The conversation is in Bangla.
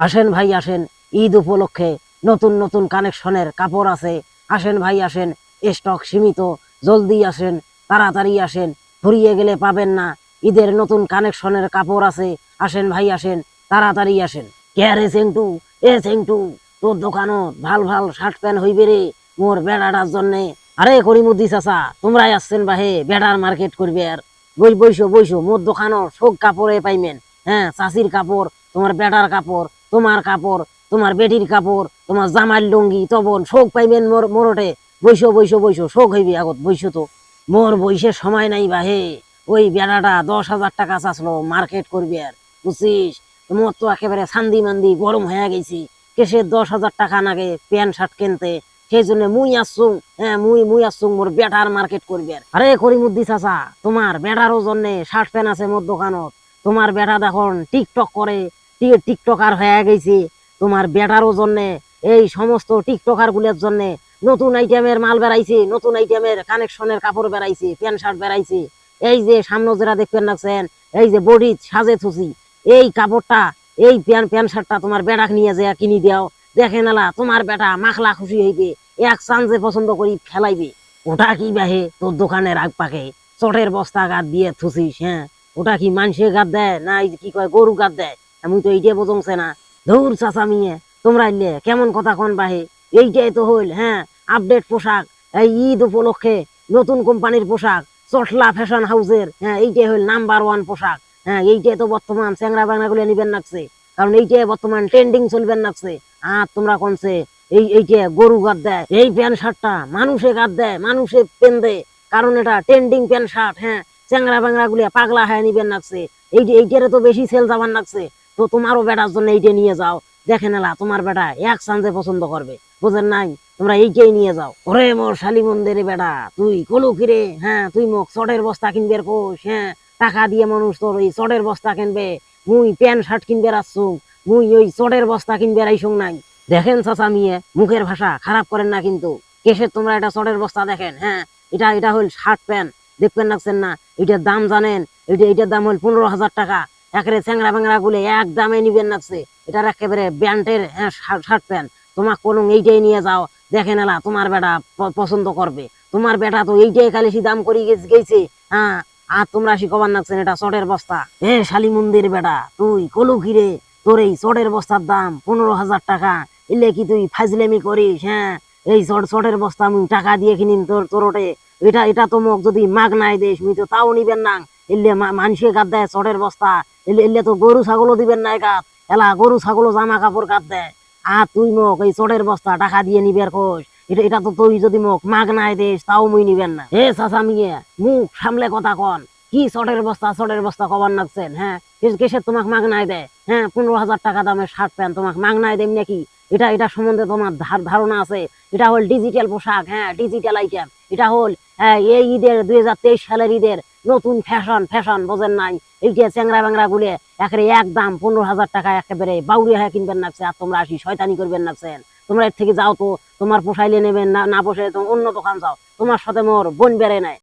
আসেন ভাই, আসেন। ঈদ উপলক্ষে নতুন নতুন কানেকশনের কাপড় আছে। আসেন ভাই, আসেন। স্টক সীমিত, জলদি আসেন, তাড়াতাড়ি আসেন। ফুরিয়ে গেলে পাবেন না। ঈদের নতুন কানেকশনের কাপড় আছে। আসেন ভাই, আসেন। তাড়াতাড়ি আসেন। কে রে সেংটু এ সেংটু তোর দোকানত ভালো ভালো শার্ট প্যান্ট হইবে রে মোর বেড়াটার জন্যে। আরে করিমুদ্দি চাচা, তোমরাই আসছেন বাহে, বেড়ার মার্কেট করবে আর। বই, বইসো বইসো, মোর দোকানও শোক কাপড়ে পাইমেন হ্যাঁ চাষির কাপড়, তোমার বেটার কাপড় তোমার কাপড়, তোমার বেটির কাপড়, তোমার জামার লুঙ্গি, তবন, শোক পাইবেন মোর, মোরটে। বইসো বইসো বইসো শোক হইবি আগত বইসো তো। মোর বইসে সময় নাই বাহে। ওই বেড়াটা দশ হাজার টাকা চাষলো মার্কেট করবি আর, বুঝছিস? মোর তো একেবারে সান্দি মান্দি গরম হয়ে গেছি। কেসে দশ হাজার টাকা নাগে প্যান্ট, শার্ট কিনতে। সেই জন্য মুই আসছুং হ্যাঁ মুই মুই আসছুং মোর বেটার মার্কেট করবি আর। আরে করিমুদ্দি চাচা, তোমার বেটারও জন্যে শার্ট প্যান্ট আছে মোর দোকানত। তোমার বেটা দেখুন, টিকটক করে টিকটকার হয়ে গেছে। তোমার বেটারও জন্যে, এই সমস্ত টিকটকারগুলোর জন্যে নতুন আইটেমের মাল বেড়াইছে, নতুন আইটেমের কানেকশনের কাপড় বেড়াইছে, প্যান্ট, শার্ট বেড়াইছে। এই যে সামনে যেটা দেখবেন নাকছেন এই যে বডি সাজে থুসি, এই কাপড়টা, এই প্যান্ট প্যান্ট, শার্টটা তোমার বেটাক নিয়ে যে কিনি দাও দেখে নালা, তোমার বেটা মাখলা খুশি হইবে, এক চান্সে পছন্দ করি ফেলাইবে। ওটা কি বাহে তোর দোকানের আগ পাকে চটের বস্তা গাদ দিয়ে থুসিস হ্যাঁ? ওটা কি মানুষের গাদ দেয়? না কি কয় গরু গাদ দেয়? আমি তো এইটাই বোঝংছে না। ধৌর চাচা মিয়ে, তোমরা ইলে কেমন কথা কন বাহে? এইটাই তো হইল হ্যাঁ? আপডেট পোশাক, এই ঈদ উপলক্ষে নতুন কোম্পানির পোশাক, চটলা ফ্যাশন হাউসের হ্যাঁ এইটাই হইল নাম্বার ওয়ান পোশাক। হ্যাঁ এইটাই তো বর্তমান চ্যাংরা বাংলা গুলো নিবেন নাকছে কারণ এইটাই বর্তমান ট্রেন্ডিং চলবেন নাকছে আর তোমরা কোনছে এই এইটা গরু গাদ দেয়, এই প্যান্ট শার্টটা মানুষে গাদ দেয়, মানুষে পেন দেয়। কারণ এটা ট্রেন্ডিং প্যান্ট শার্ট হ্যাঁ? চ্যাংরা গুলিয়া পাগলা হয়ে নিবেন লাগছে এই, এইটারে তো বেশি সেল যাবার নাকছে তো তোমারও বেটার জন্য এইটা নিয়ে যাও। দেখে নেলা, তোমার বেটা এক চান্সে পছন্দ করবে। বুঝেন নাই? তোমরা এইটাই নিয়ে যাও। ওরে মোর শালি মন্দিরে বেটা, তুই কলু কিরে হ্যাঁ তুই মোক চটের বস্তা কিনবে কোষ হ্যাঁ। টাকা দিয়ে মানুষ তোর ওই চটের বস্তা কিনবে। মুই প্যান্ট, শার্ট কিনবে আসছু মুই ওই চটের বস্তা কিনবে আইসুং নাই। দেখেন চাচা মিয়ে, মুখের ভাষা খারাপ করেন না কিন্তু। কেসের তোমরা এটা চটের বস্তা দেখেন হ্যাঁ। এটা এটা হল শার্ট প্যান্ট। দেখবেন রাখছেন না? এটার দাম জানেন? এটা, এটার দাম হল পনেরো হাজার টাকা। একেবারে চ্যাংরা ব্যাংরা গুলে এক দামে নিবেন নাকছে এটার একেবারে ব্যান্ডের শার্ট প্যান্ট। তোমার কোনো এইটাই নিয়ে যাও, দেখে নেলা, তোমার বেটা পছন্দ করবে। তোমার বেটা তো এইটাই খালি সে দাম করি গেছে হ্যাঁ আর তোমরা শিখবার নাকছেন এটা চটের বস্তা। এ, শালি মন্দির বেটা, তুই কলু কিরে তোর এই চটের বস্তার দাম পনেরো হাজার টাকা। এলে কি তুই ফাজলেমি করিস হ্যাঁ? এই চট, চটের বস্তা আমি টাকা দিয়ে কিনিন তোর তোরটে এটা এটা তো মোক যদি মাগ নাই দেশ, মুই তো তাও নিবেন না। এলে মানুষে গাদ দেয় চটের বস্তা। এলে তো গরু ছাগলও দিবেন নাই গাত এলা গরু ছাগলও জামা কাপড় গাদ দেয় আর তুই মোক এই চটের বস্তা টাকা দিয়ে নিবের কোষ এটা এটা তো তুই যদি মোক মাগ নাই দেশ তাও মুই নিবেন না। হে চাচা মিয়ে মুখ সামলে কথা কন। কি চটের বস্তা চটের বস্তা কবার নাকছেন হ্যাঁ? কিস- কিসের তোমাক মাগ নাই দেয় হ্যাঁ পনেরো হাজার টাকা দামের শার্ট প্যান্ট তোমাক মাগ নাই দেয় নাকি? এটা এটা সম্বন্ধে তোমার ধার ধারণা আছে। এটা হল ডিজিটাল পোশাক হ্যাঁ ডিজিটাল আইটেম। এটা হল হ্যাঁ, এই ঈদের দুই হাজার তেইশ সালের ঈদের নতুন ফ্যাশন ফ্যাশন বোঝেন নাই। এইটা চ্যাংরা ব্যাংরা গুলে একেবারে একদম পনেরো হাজার টাকা একেবারে বাউরি হয়ে কিনবেন নাকছে আর তোমরা আসি শয়তানি করবেন নাকছেন তোমরা এর থেকে যাও তো, তোমার পোষাইলে নেবেন না না পোষাইলে তোমার অন্য দোকান যাও। তোমার সাথে মোর বোন বেড়ে নাই।